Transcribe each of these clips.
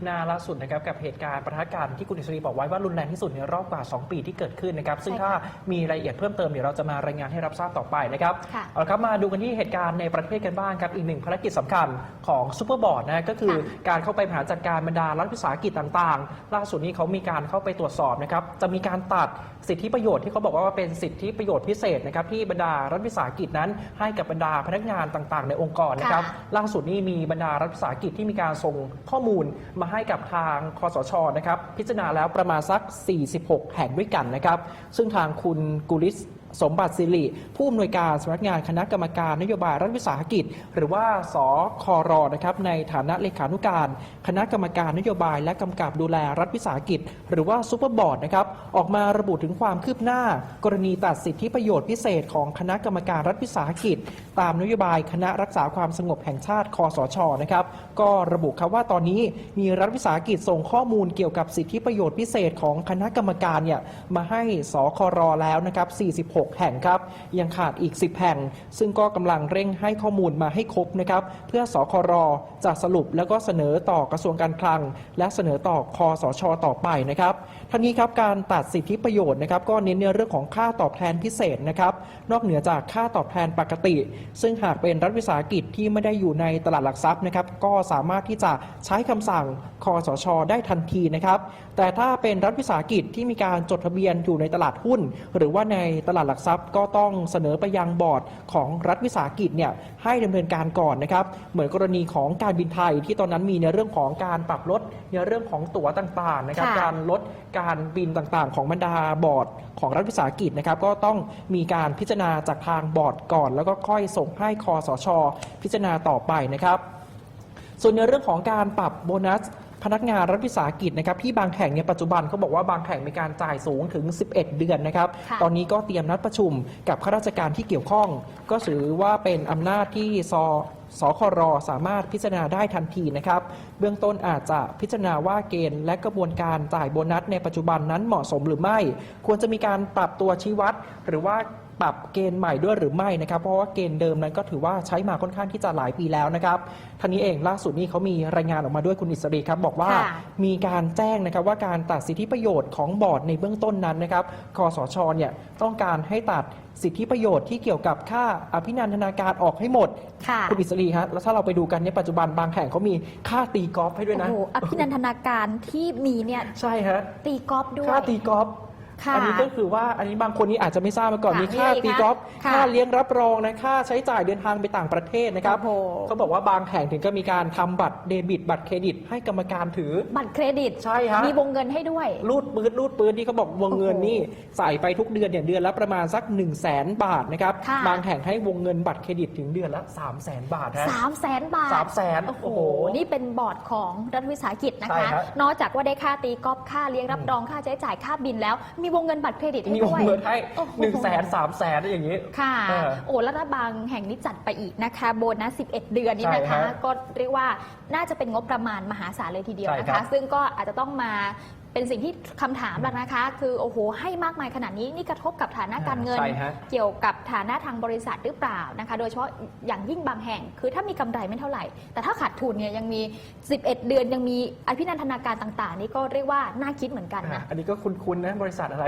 บหน้าล่าสุดนะครับกับเหตุการณ์ประทะกันที่คุณอิสรีบอกไว้ว่ารุนแรงที่สุดในรอบกว่า 2 ปีที่เกิดขึ้นนะครับซึ่งใช่ถ้าค่ะมีรายละเอียดเพิ่มเติมเดี๋ยวเราจะมารายงานให้รับทราบต่อไปนะครับค่ะเอาละครับมาดูกันที่เหตุการณ์ในประเทศกันบ้างครับอีกหนึ่งภารกิจสำคัญของซูเปอร์บอร์ดนะก็คือค่ะการเข้าไปบริหารจัดการบรรดารัฐวิสาหกิจต่างๆ ล่าสุดนี้เขามีการเข้าไปตรวจสอบนะครับจะมีการตัดสิทธิประโยชน์ที่เขาบอกว่าเป็นสิทธิประโยชน์พิเศษนะครับที่บรรดารัฐวิสาหกิจนั้น ให้กับบรรดาพนักงานต่างๆ ในองค์กรนะครับค่ะล่าสุดนี้มีบรรดารัฐวิสาหกิจที่มีการส่งข้อมูลมาให้กับทางคอสชนะครับพิจารณาแล้วประมาณสัก 46 แห่งด้วยกันนะครับ ซึ่งทางคุณกุลิศ สมบัติสิริ ผู้อำนวยการสำนักงานคณะกรรมการนโยบายรัฐวิสาหกิจ หรือว่าสครนะครับในฐานะเลขานุการ คณะกรรมการนโยบายและกำกับดูแลรัฐวิสาหกิจ หรือว่าซูเปอร์บอร์ดนะครับออกมาระบุถึงความคืบหน้า กรณีตัดสิทธิประโยชน์พิเศษของคณะกรรมการรัฐวิสาหกิจ ตามนโยบายคณะรักษาความสงบแห่งชาติคอสชนะครับก็ระบุครับว่าตอนนี้มีรัฐวิสาหกิจส่งข้อมูลเกี่ยวกับสิทธิประโยชน์พิเศษของคณะกรรมการเนี่ยมาให้สครแล้วนะครับ46แห่งครับ ยังขาดอีก 10 แห่ง ซึ่งก็กำลังเร่งให้ข้อมูลมาให้ครบนะครับเพื่อสครจะสรุปแล้วก็เสนอต่อกระทรวงการคลัง และเสนอต่อคอสช ต่อไปนะครับทั้งนี้ครับการตัดสิทธิประโยชน์นะครับก็เน้นในเรื่องของค่าตอบแทนพิเศษนะครับนอกเหนือจากค่าตอบแทนปกติ ซึ่งหากเป็นรัฐวิสาหกิจที่ไม่ได้อยู่ในตลาดหลักทรัพย์นะครับก็สามารถที่จะใช้คำสั่งคอสช ได้ทันทีนะครับแต่ถ้าเป็นรัฐวิสาหกิจที่มีการจดทะเบียนอยู่ในตลาดหุ้น หรือว่าในตลาดหลักทรัพย์ก็ต้องเสนอไปยังบอร์ดของรัฐวิสาหกิจเนี่ยให้ดำเนินการก่อนนะครับ เหมือนกรณีของการบินไทยที่ตอนนั้นมีในเรื่องของการปรับลดในเรื่องของตั๋วต่างๆนะครับค่ะการลดการบินต่างๆ ของบรรดาบอร์ดของรัฐวิสาหกิจนะครับ ก็ต้องมีการพิจารณาจากทางบอร์ดก่อน แล้วก็ค่อยส่งให้คอสช พิจารณาต่อไปนะครับ ส่วนในเรื่องของการปรับโบนัส พนักงานรัฐวิสาหกิจนะครับที่บางแห่งในยปัจจุบันเขาบอกว่าบางแห่งมีการจ่ายสูงถึง 11 เดือนนะครับค่ะตอนนี้ก็เตรียมนัดประชุมกับข้าราชการที่เกี่ยวข้อง ก็ถือว่าเป็นอำนาจที่สสครสามารถพิจารณาได้ทันทีนะครับ เบื้องต้นอาจจะพิจารณาว่าเกณฑ์และกระบวนการจ่ายโบนัสในปัจจุบันนั้นเหมาะสมหรือไม่ ควรจะมีการปรับตัวชี้วัด หรือว่า ปรับเกณฑ์ใหม่ด้วยหรือไม่นะครับ เพราะว่าเกณฑ์เดิมนั้นก็ถือว่าใช้มาค่อนข้างที่จะหลายปีแล้วนะครับท่านนี้เองล่าสุดนี้เขามีรายงานออกมาด้วยคุณอิสรีครับบอกว่าค่ะมีการแจ้งนะครับว่าการตัดสิทธิประโยชน์ของบอร์ดในเบื้องต้นนั้นนะครับคอสชเนี่ยต้องการให้ตัดสิทธิประโยชน์ที่เกี่ยวกับค่าอภินันทนาการออกให้หมดค่ะคุณอิสรีฮะแล้วถ้าเราไปดูกันในยปัจจุบันบางแห่งเขามีค่าตีกอล์ฟให้ด้วยโอ้นะโหอภินันทนาการที่มีเนี่ยใช่ฮะตีกอล์ฟด้วยค่าตีกอล์ฟ ค่ะอันี้ก็คือว่าอันนี้บางคนนี้อาจจะไม่ทราบมาก่อนค่ะมีค่ามีอะไรตีกอล์ฟคะค่าค่ะเลี้ยงรับรองนะค่าใช้จ่ายเดินทางไปต่างประเทศนะครับโอ้โห เขาบอกว่าบางแห่งถึงก็มีการทำบัตรเดบิต บัตรเครดิต ให้กรรมการถือ บัตรเครดิตใช่ฮะ มีวงเงินให้ด้วย รูดปืนรูดปืนที่เขาบอกวงเงินนี่ใส่ไปทุกเดือนเนี่ยเดือนละประมาณสัก 1 0 0 0 0แสนบาทนะครับค่ะ บางแห่งให้วงเงินบัตรเครดิตถึงเดือนละ3 0 0 0แสนบาทฮะสามแสนบาทสามแสนโอ้โห โอ้โหนี่เป็นบอร์ดของรัฐวิสาหกิจนะใช่คะฮะนอกจากว่าได้ค่าตีกอล์ฟค่าเลี้ยงรับรองค่าใช้จ่ายค่าบินแล้ว มีวงเงินบัตรเครดิตให้มีวด้งวย เงินให้โอ้โห1นึ่งแสนสามแสนอย่างนี้ ค่ะ เออโอ้แล้วรัฐบาลแห่งนี้จัดไปอีกนะคะ โบนัส 11 เดือนนี่นะใช่คะ ฮะก็เรียกว่าน่าจะเป็นงบประมาณมหาศาลเลยทีเดียวใช่นะครัคะ บซึ่งก็อาจจะต้องมา เป็นสิ่งที่คำถามแล้วนะคะ คือโอ้โหให้มากมายขนาดนี้นี่กระทบกับฐานะการเงิน ใช่ฮะ เกี่ยวกับฐานะทางบริษัทหรือเปล่านะคะ โดยเฉพาะอย่างยิ่งบางแห่ง คือถ้ามีกำไรไม่เท่าไหร่ แต่ถ้าขาดทุนเนี่ยยังมี 11 เดือนยังมีอภินันทนาการต่างๆ นี่ก็เรียกว่าน่าคิดเหมือนกันนะ อันนี้ก็คุ้นๆนะบริษัทอะไร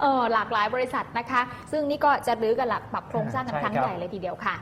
เออหลากหลายบริษัทนะคะ ซึ่งนี่ก็จะรื้อกันหลักปรับโครงสร้างกันใช่ครั้งครับ ใหญ่เลยทีเดียวค่ะ